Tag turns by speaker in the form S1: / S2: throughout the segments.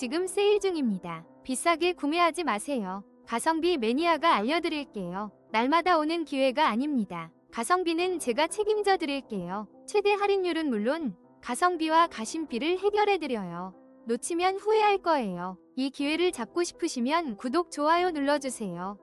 S1: 지금 세일 중입니다. 비싸게 구매하지 마세요. 가성비 매니아가 알려드릴게요. 날마다 오는 기회가 아닙니다. 가성비는 제가 책임져 드릴게요. 최대 할인율은 물론 가성비와 가심비를 해결해 드려요. 놓치면 후회할 거예요. 이 기회를 잡고 싶으시면 구독, 좋아요 눌러주세요.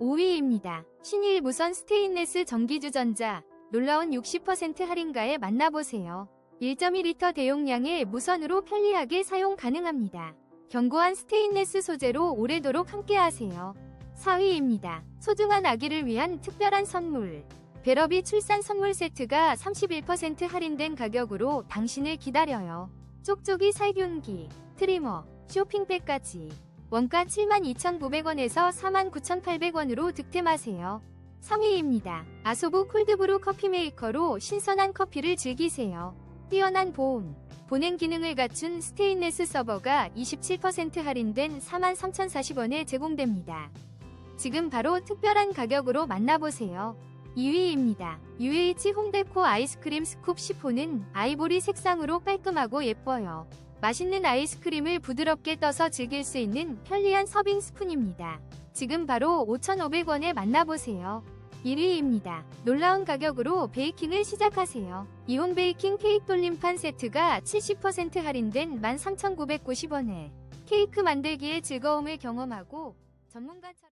S1: 5위입니다. 신일 무선 스테인레스 전기주전자 놀라운 60% 할인가에 만나보세요. 1.2리터 대용량의 무선으로 편리하게 사용 가능합니다. 견고한 스테인레스 소재로 오래도록 함께하세요. 4위입니다. 소중한 아기를 위한 특별한 선물. 베러비 출산 선물 세트가 31% 할인된 가격으로 당신을 기다려요. 쪽쪽이 살균기, 트리머, 쇼핑백까지. 원가 72,900원에서 49,800원으로 득템하세요. 3위입니다. 아소부 콜드브루 커피 메이커로 신선한 커피를 즐기세요. 뛰어난 보온, 보냉 기능을 갖춘 스테인레스 서버가 27% 할인된 43,040원에 제공됩니다. 지금 바로 특별한 가격으로 만나보세요. 2위입니다. UH 홈데코 아이스크림 스쿱 시폰은 아이보리 색상으로 깔끔하고 예뻐요. 맛있는 아이스크림을 부드럽게 떠서 즐길 수 있는 편리한 서빙 스푼입니다. 지금 바로 5,500원에 만나보세요. 1위입니다. 놀라운 가격으로 베이킹을 시작하세요. 이온 베이킹 케이크 돌림판 세트가 70% 할인된 13,990원에 케이크 만들기의 즐거움을 경험하고 전문가처럼